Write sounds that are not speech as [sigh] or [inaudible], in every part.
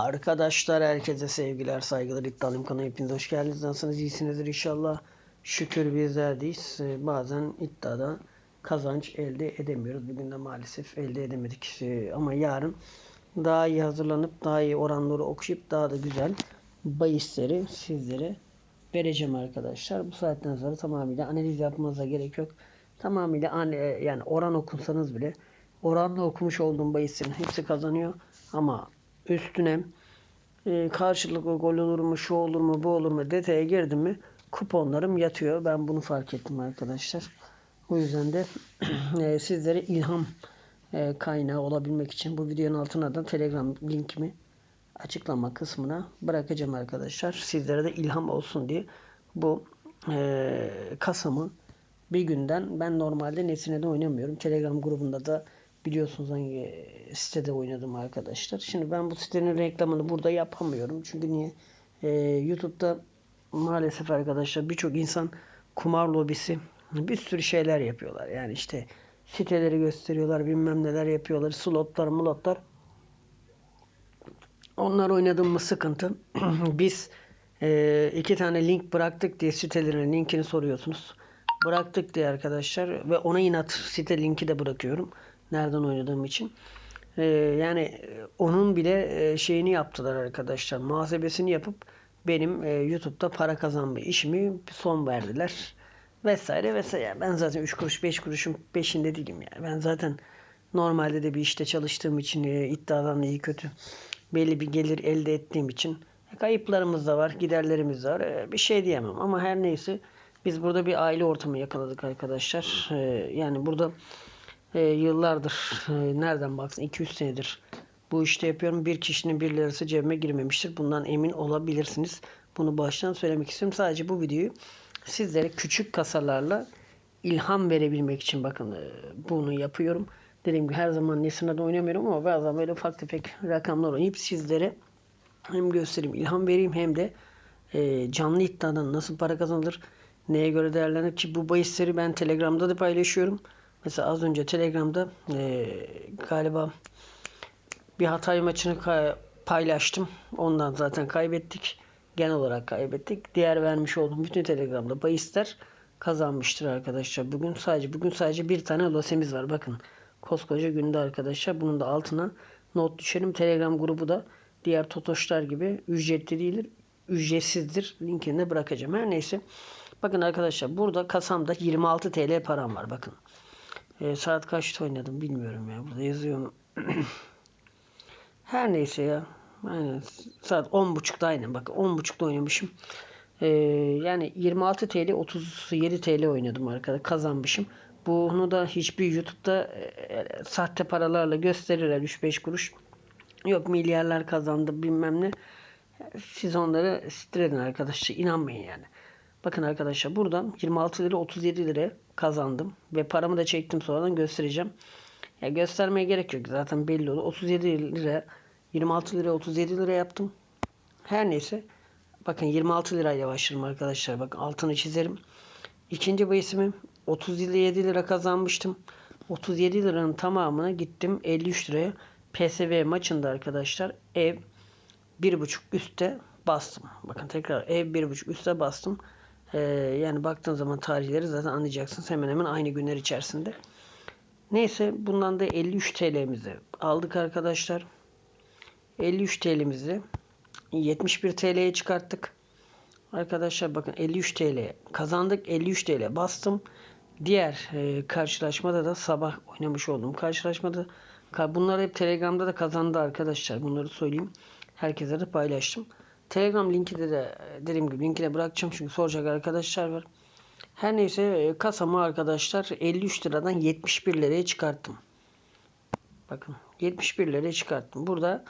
Arkadaşlar herkese sevgiler, saygılar, iddialıyım kanalına hepiniz hoş geldiniz. Nasılsınız? İyisinizdir inşallah. Şükür bizlerdeyiz. Ee, Bazen iddiada kazanç elde edemiyoruz. Bugün de maalesef elde edemedik. Ee, Ama yarın daha iyi hazırlanıp daha iyi oranları okuyup daha da güzel bahisleri sizlere vereceğim arkadaşlar. Bu saatten sonra tamamıyla analiz yapmanıza gerek yok. Tamamıyla an, yani oran okunsanız bile oranla okumuş olduğum bahislerin hepsi kazanıyor. Ama üstüne e, karşılıklı gol olur mu, şu olur mu, bu olur mu detaya girdim mi kuponlarım yatıyor. Ben bunu fark ettim arkadaşlar. O yüzden de [clears throat] e, sizlere ilham e, kaynağı olabilmek için bu videonun altına da Telegram linkimi açıklama kısmına bırakacağım arkadaşlar. Sizlere de ilham olsun diye bu e, Kasım'ı bir günden ben normalde Nesine'de oynamıyorum. Telegram grubunda da biliyorsunuz hangi sitede oynadım arkadaşlar. Şimdi ben bu sitenin reklamını burada yapamıyorum. Çünkü niye? E, YouTube'da maalesef arkadaşlar birçok insan kumar lobisi bir sürü şeyler yapıyorlar. Yani işte siteleri gösteriyorlar, bilmem neler yapıyorlar, slotlar, mulotlar. Onlar oynadığım mı sıkıntı. [clears throat] Biz e, iki tane link bıraktık diye sitelerin linkini soruyorsunuz. Bıraktık diye arkadaşlar ve ona inat site linki de bırakıyorum. Nereden oynadığım için. E, yani e, onun bile e, şeyini yaptılar arkadaşlar. Muhasebesini yapıp benim e, YouTube'da para kazanma işimi son verdiler. Vesaire vesaire. Ben zaten 3 kuruş 5 kuruşun peşinde değilim yani. Ben zaten normalde de bir işte çalıştığım için e, iddiadan iyi kötü belli bir gelir elde ettiğim için kayıplarımız da var, giderlerimiz de var. Bir şey diyemem ama her neyse biz burada bir aile ortamı yakaladık arkadaşlar. Yani burada e, yıllardır e, nereden baksın 200 senedir bu işte yapıyorum. Bir kişinin bir lirası cebime girmemiştir. Bundan emin olabilirsiniz. Bunu baştan söylemek istiyorum. Sadece bu videoyu sizlere küçük kasalarla ilham verebilmek için bakın e, bunu yapıyorum. Dediğim gibi her zaman Nesrina'da oynamıyorum ama bazen böyle ufak tefek rakamlar oynayıp sizlere hem göstereyim, ilham vereyim hem de e, canlı iddiadan nasıl para kazanılır, neye göre değerlenir ki bu bahisleri ben Telegram'da da paylaşıyorum. Mesela az önce Telegram'da e, galiba bir Hatay maçını paylaştım. Ondan zaten kaybettik. Genel olarak kaybettik. Diğer vermiş olduğum bütün Telegram'da bahisler kazanmıştır arkadaşlar. Bugün sadece bugün sadece bir tane losemiz var. Bakın koskoca günde arkadaşlar. Bunun da altına not düşelim. Telegram grubu da diğer totoşlar gibi ücretli değildir. Ücretsizdir. Linkini de bırakacağım. Her neyse. Bakın arkadaşlar burada kasamda 26 TL param var. Bakın. E, saat kaçta oynadım bilmiyorum ya. Burada yazıyor. [clears throat] Her neyse ya. Aynen. Saat 10.30'da aynen. Bakın 10.30'da oynamışım. Ee, yani 26 TL 37 TL oynadım arkadaşlar. Kazanmışım. Bunu da hiçbir YouTube'da e, sahte paralarla gösterirler 3-5 kuruş. Yok milyarlar kazandı bilmem ne. Siz onları siktir arkadaşlar. İnanmayın yani. Bakın arkadaşlar buradan 26 lira 37 lira kazandım. Ve paramı da çektim sonradan göstereceğim. Ya göstermeye gerek yok. Zaten belli oldu. 37 lira 26 lira 37 lira yaptım. Her neyse. Bakın 26 lirayla başlarım arkadaşlar. Bakın altını çizerim. İkinci bahisimi 37 lira kazanmıştım. 37 liranın tamamına gittim 53 liraya. PSV maçında arkadaşlar ev 1.5 üstte bastım. Bakın tekrar ev 1.5 üstte bastım. Ee, yani baktığın zaman tarihleri zaten anlayacaksınız. Hemen hemen aynı günler içerisinde. Neyse bundan da 53 TL'mizi aldık arkadaşlar. 53 TL'mizi 71 TL'ye çıkarttık. Arkadaşlar bakın 53 TL kazandık. 53 TL bastım. Diğer e, karşılaşmada da sabah oynamış olduğum karşılaşmada bunlar hep Telegram'da da kazandı arkadaşlar. Bunları söyleyeyim. Herkese de paylaştım. Telegram linki de, de dediğim gibi linkine bırakacağım çünkü soracak arkadaşlar var. Her neyse e, kasamı arkadaşlar 53 liradan 71 liraya çıkarttım. Bakın 71 liraya çıkarttım. Burada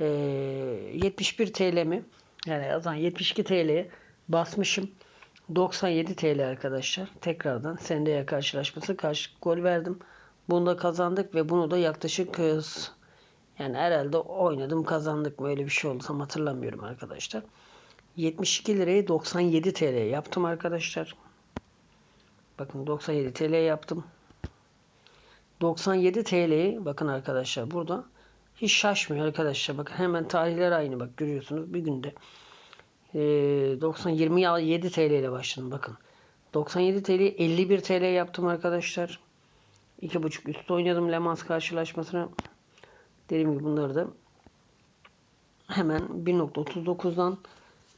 e, 71 TL mi? Yani o zaman 72 TL'ye basmışım. 97 TL arkadaşlar. Tekrardan Sende'ye karşılaşması karşı gol verdim. Bunu da kazandık ve bunu da yaklaşık e, yani herhalde oynadım kazandık mı öyle bir şey oldu tam hatırlamıyorum arkadaşlar. 72 lirayı 97 TL yaptım arkadaşlar. Bakın 97 TL yaptım. 97 TL'yi bakın arkadaşlar burada hiç şaşmıyor arkadaşlar. Bakın hemen tarihler aynı bak görüyorsunuz. Bir günde e, 90 27 TL ile başladım bakın. 97 TL 51 TL yaptım arkadaşlar. 2.5 üstü oynadım Le Mans karşılaşmasına. Dediğim gibi bunları da hemen 1.39'dan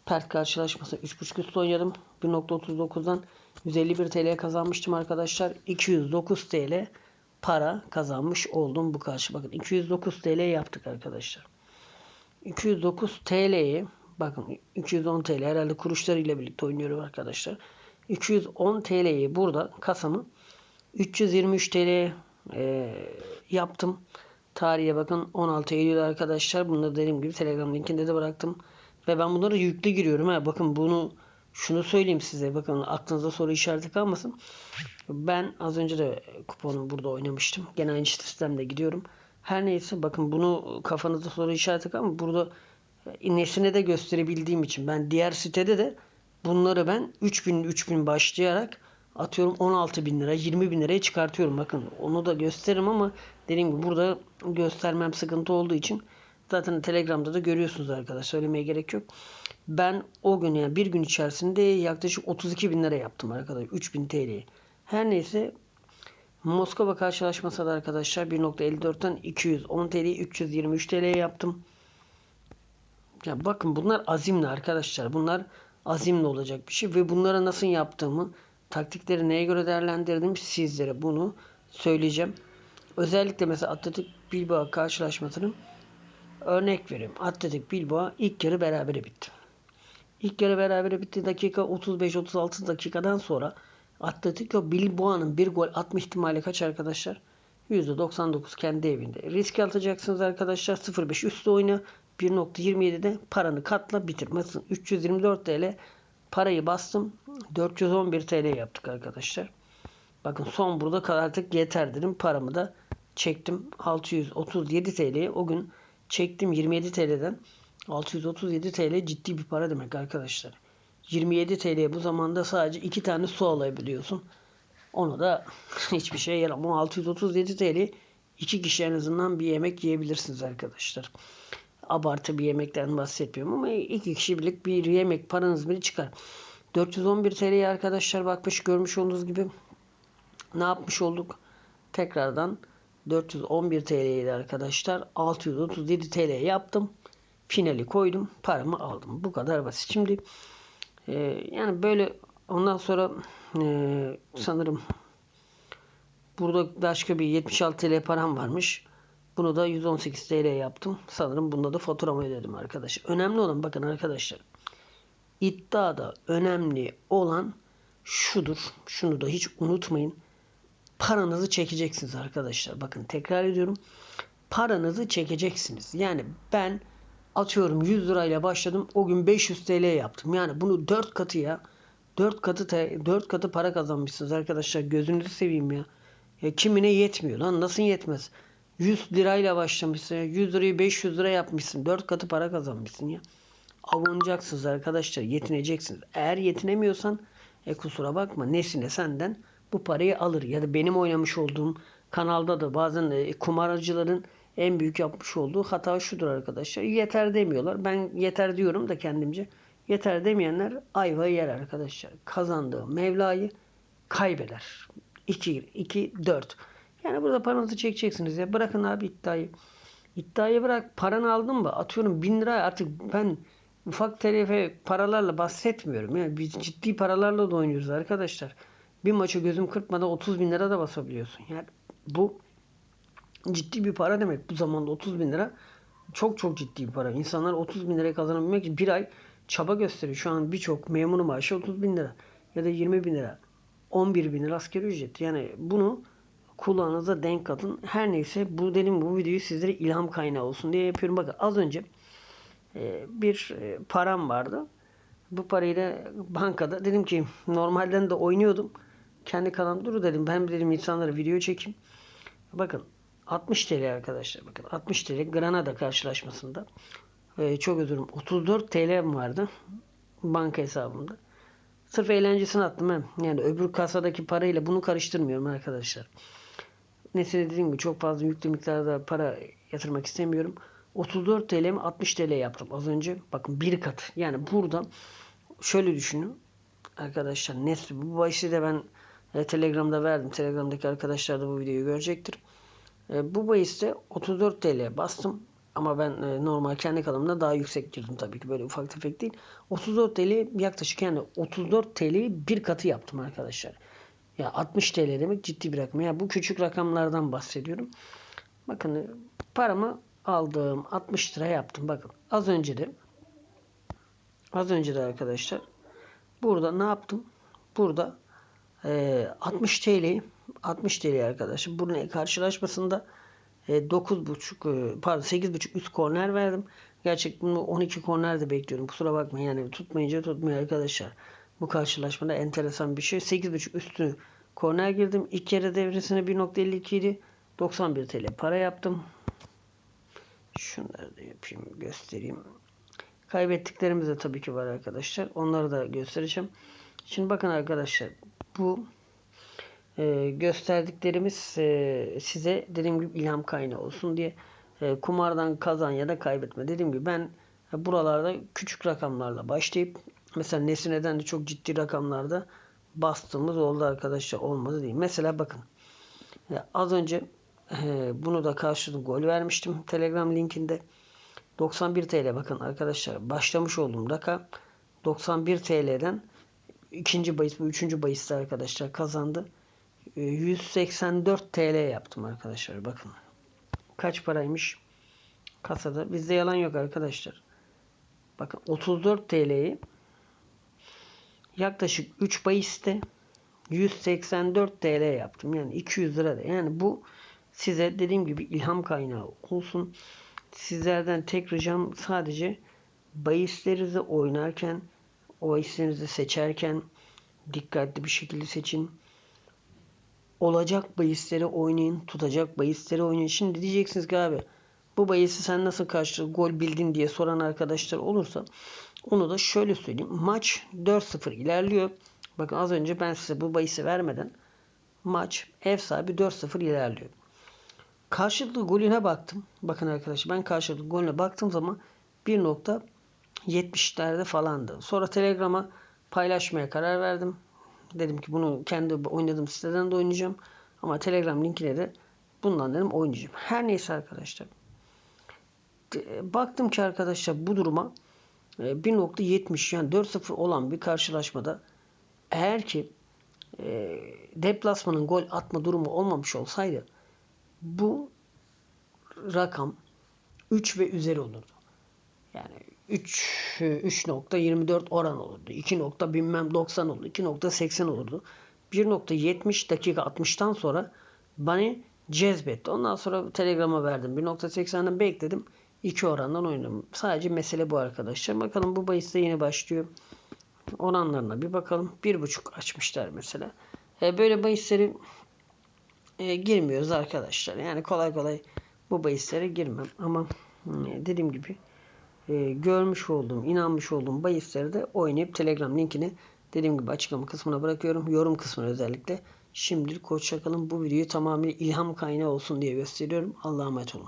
Pert karşılaşması 3.5 üstü oynadım. 1.39'dan 151 TL kazanmıştım arkadaşlar. 209 TL para kazanmış oldum bu karşı. Bakın 209 TL yaptık arkadaşlar. 209 TL'yi bakın 210 TL herhalde kuruşlarıyla birlikte oynuyorum arkadaşlar. 210 TL'yi burada kasamı 323 TL e, yaptım. Tarihe bakın 16 Eylül arkadaşlar. Bunları dediğim gibi Telegram linkinde de bıraktım. Ve ben bunları yüklü giriyorum. Ha. Bakın bunu şunu söyleyeyim size. Bakın aklınıza soru işareti kalmasın. Ben az önce de kuponu burada oynamıştım. Gene aynı sistemde gidiyorum. Her neyse bakın bunu kafanızda soru işareti kalmasın. Burada nesine de gösterebildiğim için ben diğer sitede de bunları ben 3000 3000 başlayarak atıyorum 16 bin lira 20 bin liraya çıkartıyorum. Bakın onu da gösteririm ama dediğim gibi burada göstermem sıkıntı olduğu için zaten Telegram'da da görüyorsunuz arkadaşlar. Söylemeye gerek yok. Ben o gün yani bir gün içerisinde yaklaşık 32 bin lira yaptım arkadaşlar. 3000 TL'yi. Her neyse Moskova karşılaşması da arkadaşlar 1.54'ten 210 TL'yi 323 TL'ye yaptım. Ya bakın bunlar azimli arkadaşlar. Bunlar azimli olacak bir şey ve bunlara nasıl yaptığımı taktikleri neye göre değerlendirdim sizlere bunu söyleyeceğim. Özellikle mesela Atletik Bilbao karşılaşmasının örnek vereyim. Atletik Bilbao ilk yarı berabere bitti. İlk yarı berabere bitti. Dakika 35-36 dakikadan sonra Atletico Bilbao'nun bir gol atma ihtimali kaç arkadaşlar? %99 kendi evinde. Risk atacaksınız arkadaşlar. 0.5 üstü oyna. 1.27'de paranı katla bitir. Mesela 324 TL parayı bastım. 411 TL yaptık arkadaşlar. Bakın son burada artık yeter dedim. Paramı da çektim. 637 TL o gün çektim 27 TL'den. 637 TL ciddi bir para demek arkadaşlar. 27 TL bu zamanda sadece iki tane su alabiliyorsun. Onu da [laughs] hiçbir şey yaramıyor. 637 TL iki kişi en azından bir yemek yiyebilirsiniz arkadaşlar. Abartı bir yemekten bahsetmiyorum ama iki kişilik bir yemek paranız bile çıkar. 411 TL'yi arkadaşlar bakmış görmüş olduğunuz gibi ne yapmış olduk? Tekrardan 411 TL'ydi arkadaşlar. 637 TL yaptım. Finali koydum. Paramı aldım. Bu kadar basit. Şimdi e, yani böyle ondan sonra e, sanırım burada başka bir 76 TL param varmış. Bunu da 118 TL yaptım. Sanırım bunda da faturamı ödedim arkadaşlar. Önemli olan bakın arkadaşlar. İddiada önemli olan şudur. Şunu da hiç unutmayın. Paranızı çekeceksiniz arkadaşlar. Bakın tekrar ediyorum. Paranızı çekeceksiniz. Yani ben atıyorum 100 lirayla başladım. O gün 500 TL yaptım. Yani bunu 4 katı ya. 4 katı 4 katı para kazanmışsınız arkadaşlar. Gözünüzü seveyim ya. Ya kimine yetmiyor lan nasıl yetmez? 100 lirayla başlamışsın. 100 lirayı 500 lira yapmışsın. 4 katı para kazanmışsın ya. Avunacaksınız arkadaşlar. Yetineceksiniz. Eğer yetinemiyorsan e kusura bakma. Nesine senden bu parayı alır. Ya da benim oynamış olduğum kanalda da bazen e, kumarcıların en büyük yapmış olduğu hata şudur arkadaşlar. Yeter demiyorlar. Ben yeter diyorum da kendimce. Yeter demeyenler ayva yer arkadaşlar. Kazandığı Mevla'yı kaybeder. 2 2 4. Yani burada paranızı çekeceksiniz ya. Bırakın abi iddiayı. İddiayı bırak. Paranı aldın mı? Atıyorum 1000 lira artık ben ufak telife paralarla bahsetmiyorum. Yani biz ciddi paralarla da oynuyoruz arkadaşlar. Bir maçı gözüm kırpmadan 30 bin lira da basabiliyorsun. Yani bu ciddi bir para demek. Bu zamanda 30 bin lira çok çok ciddi bir para. İnsanlar 30 bin liraya kazanabilmek için bir ay çaba gösteriyor. Şu an birçok memur maaşı 30 bin lira ya da 20 bin lira. 11 bin lira asgari ücret. Yani bunu kulağınıza denk atın. Her neyse bu dedim bu videoyu sizlere ilham kaynağı olsun diye yapıyorum. Bakın az önce e, bir e, param vardı. Bu parayı da bankada dedim ki normalden de oynuyordum. Kendi kanalım dur dedim. Ben dedim insanlara video çekeyim. Bakın 60 TL arkadaşlar. Bakın 60 TL Granada karşılaşmasında. Ee, çok özür dilerim. 34 TL vardı banka hesabımda. Sırf eğlencesini attım ben. Yani öbür kasadaki parayla bunu karıştırmıyorum arkadaşlar. nesine dediğim gibi çok fazla yüklü miktarda para yatırmak istemiyorum. 34 TL mi 60 TL yaptım az önce. Bakın bir kat. Yani burada şöyle düşünün. Arkadaşlar Nesli bu bahisi ben e, Telegram'da verdim. Telegram'daki arkadaşlar da bu videoyu görecektir. E, bu bahiste 34 TL bastım. Ama ben e, normal kendi kanalımda daha yüksek girdim tabii ki. Böyle ufak tefek değil. 34 TL yaklaşık yani 34 TL'yi bir katı yaptım arkadaşlar. Ya 60 TL demek ciddi bir rakam. Ya bu küçük rakamlardan bahsediyorum. Bakın e, paramı aldım. 60 lira yaptım. Bakın az önce de az önce de arkadaşlar burada ne yaptım? Burada e, 60 TL 60 TL arkadaşlar. Bunun karşılaşmasında e, 9.5 e, pardon 8.5 üst korner verdim. Gerçekten bunu 12 korner de bekliyorum. Kusura bakmayın yani tutmayınca tutmuyor arkadaşlar. Bu karşılaşmada enteresan bir şey. 8.5 üstü korner girdim. İlk yarı devresine 1.52 idi. 91 TL para yaptım. Şunları da yapayım göstereyim. Kaybettiklerimiz de tabii ki var arkadaşlar. Onları da göstereceğim. Şimdi bakın arkadaşlar bu e, gösterdiklerimiz e, size dediğim gibi ilham kaynağı olsun diye e, kumardan kazan ya da kaybetme. Dediğim gibi ben e, buralarda küçük rakamlarla başlayıp mesela Nesine'den de çok ciddi rakamlarda bastığımız oldu arkadaşlar. Olmadı değil. Mesela bakın e, az önce e, bunu da karşılığı gol vermiştim. Telegram linkinde 91 TL bakın arkadaşlar başlamış olduğum rakam 91 TL'den ikinci bahis bu üçüncü bahiste arkadaşlar kazandı. 184 TL yaptım arkadaşlar bakın. Kaç paraymış kasada. Bizde yalan yok arkadaşlar. Bakın 34 TL'yi yaklaşık 3 bahiste 184 TL yaptım. Yani 200 lira da. Yani bu size dediğim gibi ilham kaynağı olsun. Sizlerden tek ricam sadece bahislerinizi oynarken o seçerken dikkatli bir şekilde seçin olacak bahisleri oynayın. Tutacak bahisleri oynayın. Şimdi diyeceksiniz ki abi bu bahisi sen nasıl karşı gol bildin diye soran arkadaşlar olursa onu da şöyle söyleyeyim. Maç 4-0 ilerliyor. Bakın az önce ben size bu bahisi vermeden maç ev sahibi 4-0 ilerliyor. Karşılıklı golüne baktım. Bakın arkadaşlar ben karşılıklı golüne baktığım zaman 1.70'lerde falandı. Sonra Telegram'a paylaşmaya karar verdim. Dedim ki bunu kendi oynadığım siteden de oynayacağım. Ama Telegram linkine de bundan dedim oynayacağım. Her neyse arkadaşlar. Baktım ki arkadaşlar bu duruma 1.70 yani 4-0 olan bir karşılaşmada eğer ki e, deplasmanın gol atma durumu olmamış olsaydı bu rakam 3 ve üzeri olurdu. Yani 3 3.24 oran olurdu. 2. Nokta bilmem 90 olurdu. 2.80 olurdu. 1.70 dakika 60'tan sonra beni cezbetti. Ondan sonra Telegram'a verdim. 1.80'den bekledim. 2 orandan oynadım. Sadece mesele bu arkadaşlar. Bakalım bu bahiste yine başlıyor. Oranlarına bir bakalım. 1.5 açmışlar mesela. E, böyle bahisleri e, girmiyoruz arkadaşlar. Yani kolay kolay bu bahislere girmem. Ama e, dediğim gibi e, görmüş olduğum, inanmış olduğum bahisleri de oynayıp Telegram linkini dediğim gibi açıklama kısmına bırakıyorum. Yorum kısmına özellikle. Şimdilik hoşçakalın. Bu videoyu tamamen ilham kaynağı olsun diye gösteriyorum. Allah'a emanet olun.